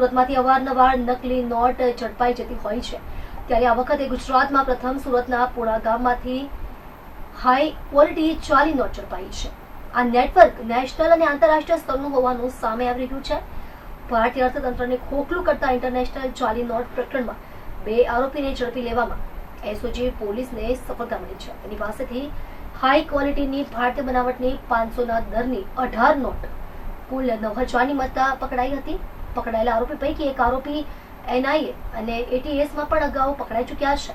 સુરતમાંથી અવારનવાર નકલી નોટ ઝડપાઈ જતી હોય છે. ત્યારે આ વખતે ગુજરાતમાં પ્રથમ સુરતના પોળા ગામમાંથી હાઈ ક્વોલિટી ચાલી નોટ ઝડપાઈ છે. આ નેટવર્ક નેશનલ અને આંતરરાષ્ટ્રીય સ્તરનું હોવાનું સામે આવી રહ્યું છે. ભારતીય અર્થતંત્રને ખોખલું કરતા ઇન્ટરનેશનલ ચાલી નોટ પ્રકરણમાં બે આરોપીને ઝડપી લેવામાં એસઓજી પોલીસને સફળતા મળી છે. તેની પાસેથી હાઈ ક્વોલિટીની ભારતીય બનાવટની પાંચસોના દરની અઢાર નોટ કુલ નવ હજારની મત્તા પકડાઈ હતી. પકડાયેલા આરોપી પૈકી એક આરોપી એનઆઈએ અને એટીએસમાં પણ અગાઉ પકડાઈ ચૂક્યા છે.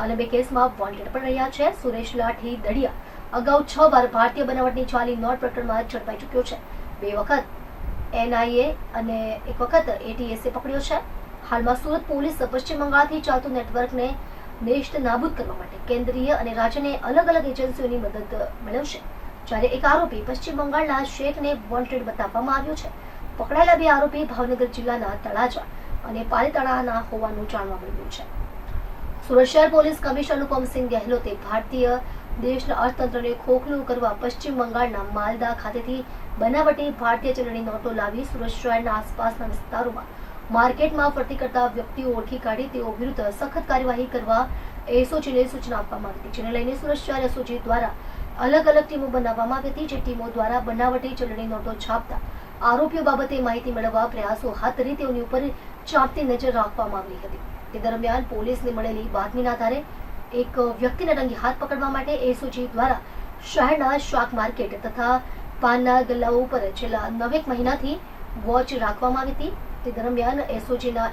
અને બે કેસમાં વોન્ટેડ પણ રહ્યા છે. સુરેશ લાઠી દડિયા અગાઉ છ વાર ભારતીય બનાવટની ચાલી નોટ પ્રકરણમાં ઝડપાઈ ચૂક્યો છે. બે વખત એનઆઈએ અને એક વખત એટીએસે પકડ્યો છે. હાલમાં સુરત પોલીસ પશ્ચિમ બંગાળથી ચાલતું નેટવર્કને નેષ્ટ નાબૂદ કરવા માટે કેન્દ્રીય અને રાજ્યને અલગ અલગ એજન્સીઓની મદદ મેળવશે. જ્યારે એક આરોપી પશ્ચિમ બંગાળના શેખને વોન્ટેડ બતાવવામાં આવ્યો છે. પકડાયેલા બે આરોપી ભાવનગર જિલ્લાના તળાજા અને પાલીતાણાના હોવાનું જાણવા મળ્યું છે. સુરત શહેર પોલીસ કમિશનર અનુપમસિંહ ગેહલોતે ભારતીય દેશના અર્થતંત્રને ખોખલું કરવા પશ્ચિમ બંગાળના માલદા ખાતેથી બનાવટી ભારતીય ચલણી નોટો લાવી સુરત શહેરના આસપાસના વિસ્તારોમાં માર્કેટમાં ફરતી કરતા વ્યક્તિઓ ઓળખી કાઢી તેઓ વિરુદ્ધ સખત કાર્યવાહી કરવા એસઓજીને સૂચના આપવામાં આવી હતી, જેને લઈને સુરત શહેર એસઓજી દ્વારા અલગ અલગ ટીમો બનાવવામાં આવી હતી, જે ટીમો દ્વારા બનાવટી ચલણી નોટો છાપતા આરોપીઓ બાબતે માહિતી મેળવવા પ્રયાસો હાથ ધરી તેઓની ઉપર ચાંપતી નજર રાખવામાં આવી હતી. તે દરમિયાન પોલીસને મળેલી બાતમીના આધારે એક વ્યક્તિને રંગે હાથ પકડવા માટે એસઓજી દ્વારા શહેરના શાક માર્કેટ તથા પાનના ગલ્લાઓ ઉપર છેલ્લા નવેક મહિનાથી વોચ રાખવામાં આવી હતી. તે દરમિયાન એસઓજીના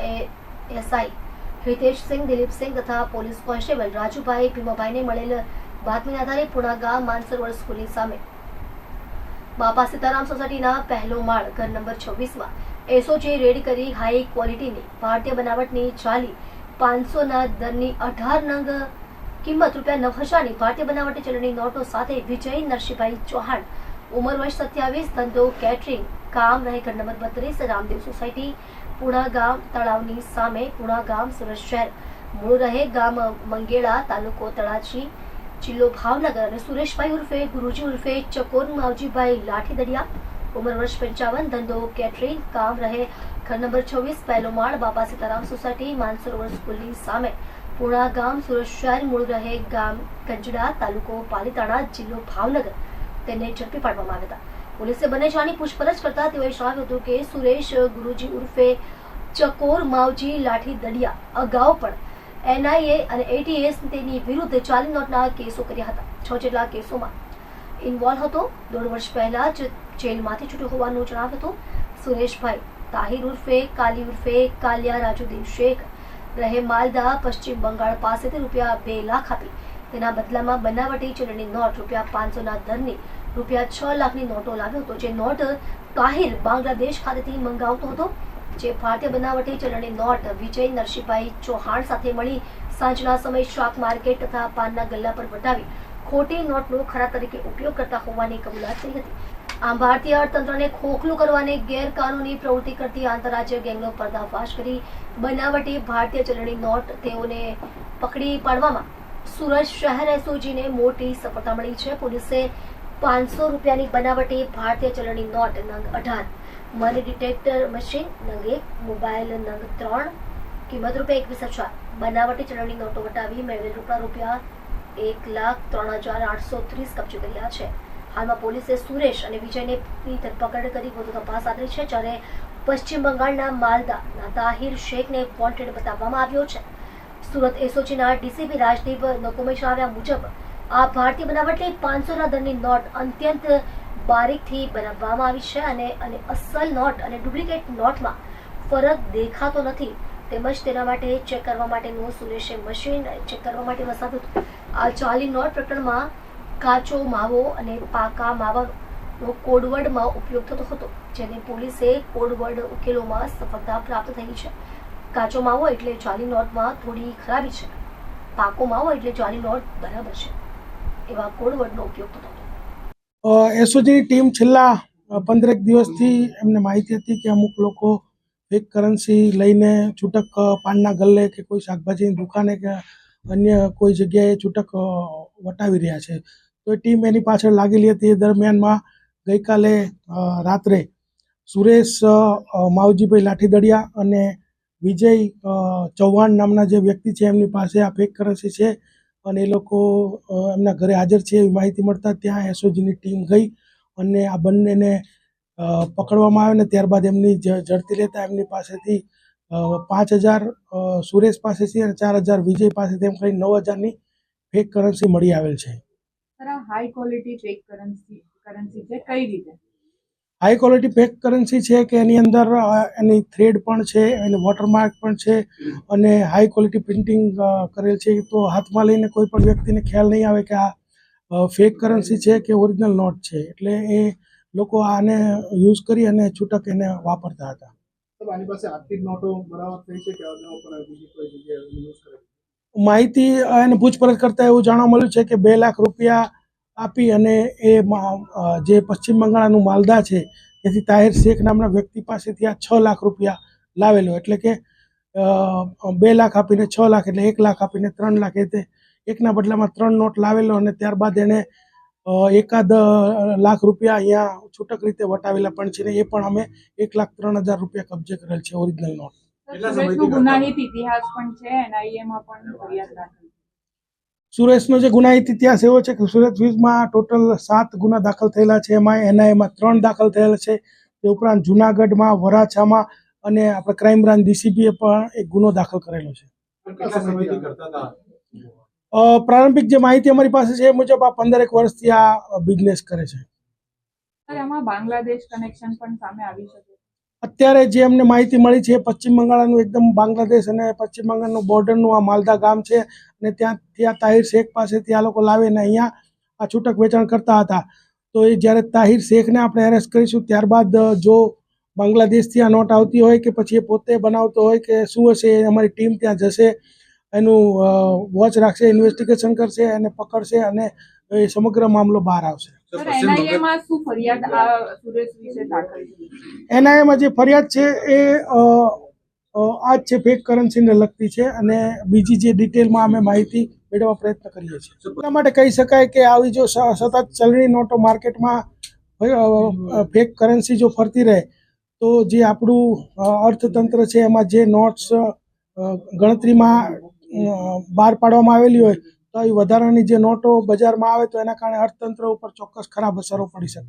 એસઆઈ હિતેશસિંહ દિલીપસિંહ તથા પોલીસ કોન્સ્ટેબલ રાજુભાઈ ભીમાભાઈને મળેલ બાતમીના આધારે પુણા ગામ માનસરોવર સ્કૂલની સામે બાપા સીતારામ સોસાયટીના પહેલો માળ, ઘર નંબર છવ્વીસમાં. એસઓજીએ રેડ કરી હાઈ ક્વોલિટીની ભારતીય બનાવટની ચાલી પાંચસોના દરની અઢાર નંગ કિંમત રૂપિયા નવ હજારની ભારતીય બનાવટી ચલણી નોટો સાથે વિજય નરસિંહભાઈ ચૌહાણ. ઉંમર વર્ષ સત્યાવીસ, ધંધો કેટરિંગ કામ રહે ઘર નંબર બત્રીસ, રામદેવ સોસાયટી, પુણા ગામ તળાવની સામે પુણા ગામ સુરત શહેર. મૂળ રહે ગામ મંગેળા તાલુકો તળાજી. જિલ્લો ભાવનગર અને સુરેશભાઈ ઉર્ફે, ગુરુજી ઉર્ફે, ચકોર માવજીભાઈ લાઠી દડિયા ઉંમર વર્ષ પંચાવન, ધંધો કેટરિંગ કામ રહે, ઘર નંબર છવ્વીસ, પહેલો માળ, બાપા સીતારામ સોસાયટી, માનસરોવર સ્કૂલની સામે. પુણા ગામ, સુરત શહેર મૂળ રહે, ગામ કંજડા તાલુકો પાલીતાણા, જિલ્લો ભાવનગર. તેને ઝડપી પાડવામાં આવ્યા હતા. પોલીસે બંને જાણી પૂછપરછ કરતા તેઓએ જણાવ્યું હતું કે સુરેશ, ગુરુજી ઉર્ફે, ચકોર માવજી લાઠી દડિયા અગાઉ પણ એનઆઈએ અને એટીએસ તેની વિરુદ્ધ ચાલી નોટના કેસો કર્યા હતા. છ જેટલા કેસોમાં ઇન્વોલ્વ હતો. દોઢ વર્ષ પહેલા જ જેલમાંથી છૂટ્યો હોવાનું જણાવ્યું હતું. સુરેશભાઈ, તાહિર ઉર્ફે, કાલી ઉર્ફે, કાલિયા રાજુદ્દીન શેખ, રહે માલદા, પશ્ચિમ બંગાળ પાસેથી રૂપિયા બે લાખ આપી. તેના બદલામાં બનાવટી ચલણની નોટ રૂપિયા પાંચસોના દરની રૂપિયા છ લાખની નોટો લાવ્યો હતો. જે નોટ તાહિર બાંગ્લાદેશ ખાતેથી મંગાવતો હતો. જે ભારતીય બનાવટી ચલણી નોટ વિજય નરસિંહભાઈ ચૌહાણ સાથે મળી સાંજના સમયે શાક માર્કેટ તથા પાનના ગલ્લા પર વટાવી ખોટી નોટનો ખરા તરીકે ઉપયોગ કરતા હોવાની કબૂલાત થઈ હતી. આમ ભારતીય અર્થતંત્રને ખોખલું કરવાની ગેરકાનૂની પ્રવૃત્તિ કરતી આંતરરાજ્ય ગેંગનો પર્દાફાશ કરી બનાવટી ભારતીય ચલણી નોટ તેઓને પકડી પાડવામાં સુરત શહેર એસઓજીને મોટી સફળતા મળી છે. પોલીસે પાંચસો રૂપિયાની બનાવટી ભારતીય ચલણી નોટ નંગ અઢાર મની ડિટેક્ટર મશીન નંગ મોબાઈલ નંગ ત્રણ, કિંમત રૂપિયા એકવીસ હજાર. બનાવટી ચલણી નોટો વટાવી મેળવેલ રૂપિયા રૂપિયા એક લાખ ત્રણ હજાર આઠસો ત્રીસ કબજે કર્યા છે. હાલમાં પોલીસે સુરેશ અને વિજયને ધરપકડ કરી વધુ તપાસ આદરી છે, જ્યારે પશ્ચિમ બંગાળના માલદાના તાહિર શેખને વોન્ટેડ બતાવવામાં આવ્યો છે. સુરત એસઓજીના ડીસીપી રાજદીપ નકોમે જણાવ્યા મુજબ, આ ભારતીય બનાવટની પાંચસોના દરની નોટ અત્યંત બારીકથી બનાવવામાં આવી છે અને અને અસલ નોટ અને ડુપ્લિકેટ નોટમાં ફરક દેખાતો નથી. તેમજ તેના માટે ચેક કરવા માટેનું સુરેશે મશીન ચેક કરવા માટે વસાવ્યું આ ચાલી નોટ પ્રકરણમાં કાચો માવો અને પાકા માવાનો કોડવર્ડમાં ઉપયોગ થતો હતો, જેને પોલીસે કોડવર્ડ ઉકેલોમાં સફળતા પ્રાપ્ત થઈ છે. કાચો માવો એટલે ચાલી નોટમાં થોડી ખરાબી છે. પાકો માવો એટલે ચાલી નોટ બરાબર છે. એવા કોડવર્ડનો ઉપયોગ થતો હતો. એસઓજીની ટીમ છેલ્લા પંદરેક દિવસથી એમને માહિતી હતી કે અમુક લોકો ફેક કરન્સી લઈને છૂટક પાનના ગલ્લે કે કોઈ શાકભાજીની દુકાને કે અન્ય કોઈ જગ્યાએ છૂટક વટાવી રહ્યા છે. તો એ ટીમ એની પાછળ લાગેલી હતી. એ દરમિયાનમાં ગઈકાલે રાત્રે સુરેશ માવજીભાઈ લાઠીદડિયા અને વિજય ચૌહાણ નામના જે વ્યક્તિ છે એમની પાસે આ ફેક કરન્સી છે. અને એ લોકો એમના ઘરે હાજર છે એવી માહિતી મળતા ત્યાં એસઓજીની ટીમ ગઈ અને આ બંનેને પકડવામાં આવે ને ત્યારબાદ એમની ઝડપી લેતા એમની પાસેથી પાંચ હજાર સુરેશ પાસેથી અને ચાર હજાર વિજય પાસેથી એમ કરી નવ હજારની ફેક કરન્સી મળી આવેલ છે. High quality fake currency currency છે? કઈ રીતે? હાઈ ક્વોલિટી પેક કરન્સી છે કે એની અંદર એની થ્રેડ પણ છે એની વોટરમાર્ક પણ છે અને હાઈ ક્વોલિટી પ્રિન્ટિંગ કરેલ છે. તો હાથમાં લઈને કોઈ પણ વ્યક્તિને ખ્યાલ નહીં આવે કે આ ફેક કરન્સી છે કે ઓરિજિનલ નોટ છે. એટલે એ લોકો આને યુઝ કરી અને છૂટક એને વાપરતા હતા. આની પાસે આર્થિક નોટો બરાબર થઈ છે કે બીજી કોઈ જગ્યાએ માહિતી અને એને પૂછપરછ કરતા એવું જાણવા મળ્યું છે કે બે લાખ રૂપિયા આપી અને એ જે પશ્ચિમ બંગાળનું માલદા છે તેથી તાહિર શેખ નામના વ્યક્તિ પાસેથી આ છ લાખ રૂપિયા લાવેલો. એટલે કે બે લાખ આપીને છ લાખ એટલે એક લાખ આપીને ત્રણ લાખ. એ રીતે એકના બદલામાં ત્રણ નોટ લાવેલો અને ત્યારબાદ એણે એકાદ લાખ રૂપિયા અહીંયા છૂટક રીતે વટાવેલા પણ છે ને એ પણ અમે એક લાખ ત્રણ હજાર રૂપિયા કબજે કરેલ છે ઓરિજિનલ નોટ. ગુનાહિત ઇતિહાસ પણ છે એનઆઈએ માં પણ ફરિયાદ. સુરેશનો જે ગુનાહિત ઇતિહાસ એવો છે કે સુરત વિઝમાં ટોટલ સાત ગુના દાખલ થયેલા છે. એમાં એનઆઈએમાં ત્રણ દાખલ થયેલા છે. તે ઉપરાંત જુનાગઢમાં વરાછામાં અને આપણે ક્રાઇમ બ્રાન્ચ ડીસીપીએ પણ એક ગુનો દાખલ કરેલો છે. કેટલા સમયથી કરતા હતા? અ, પ્રારંભિક જે માહિતી અમારી પાસે છે એ મુજબ આ પંદરેક વર્ષથી આ બિઝનેસ કરે છે. બાંગ્લાદેશ કનેક્શન પણ સામે આવી શકે. છે. અત્યારે જે અમને માહિતી મળી છે પશ્ચિમ બંગાળનું એકદમ બાંગ્લાદેશ અને પશ્ચિમ બંગાળનું બોર્ડરનું આ માલદા ગામ છે અને ત્યાંથી આ તાહિર શેખ પાસેથી આ લોકો લાવીને અહીંયા આ છૂટક વેચાણ કરતા હતા. તો એ જ્યારે તાહિર શેખને આપણે એરેસ્ટ કરીશું ત્યારબાદ જો બાંગ્લાદેશથી આ નોટ આવતી હોય કે પછી એ પોતે બનાવતો હોય કે શું હશે અમારી ટીમ ત્યાં જશે, એનું વોચ રાખશે ઇન્વેસ્ટિગેશન કરશે અને પકડશે અને એ સમગ્ર મામલો બહાર આવશે. એનઆઈએમાં જે ફરિયાદ છે એ આ જ છે ફેક કરન્સીને લગતી છે અને બીજી જે ડિટેલમાં અમે માહિતી મેળવવા પ્રયત્ન કરીએ છીએ. એટલા માટે કહી શકાય કે આવી જો સતત ચલણી નોટો માર્કેટમાં ફેક કરન્સી જો ફરતી રહે તો જે આપણું અર્થતંત્ર છે એમાં જે નોટ્સ ગણતરીમાં બહાર પાડવામાં આવેલી હોય તો એ વધારાની જે નોટો બજારમાં આવે તો એના કારણે અર્થતંત્ર ઉપર ચોક્કસ ખરાબ અસરો પડી શકે.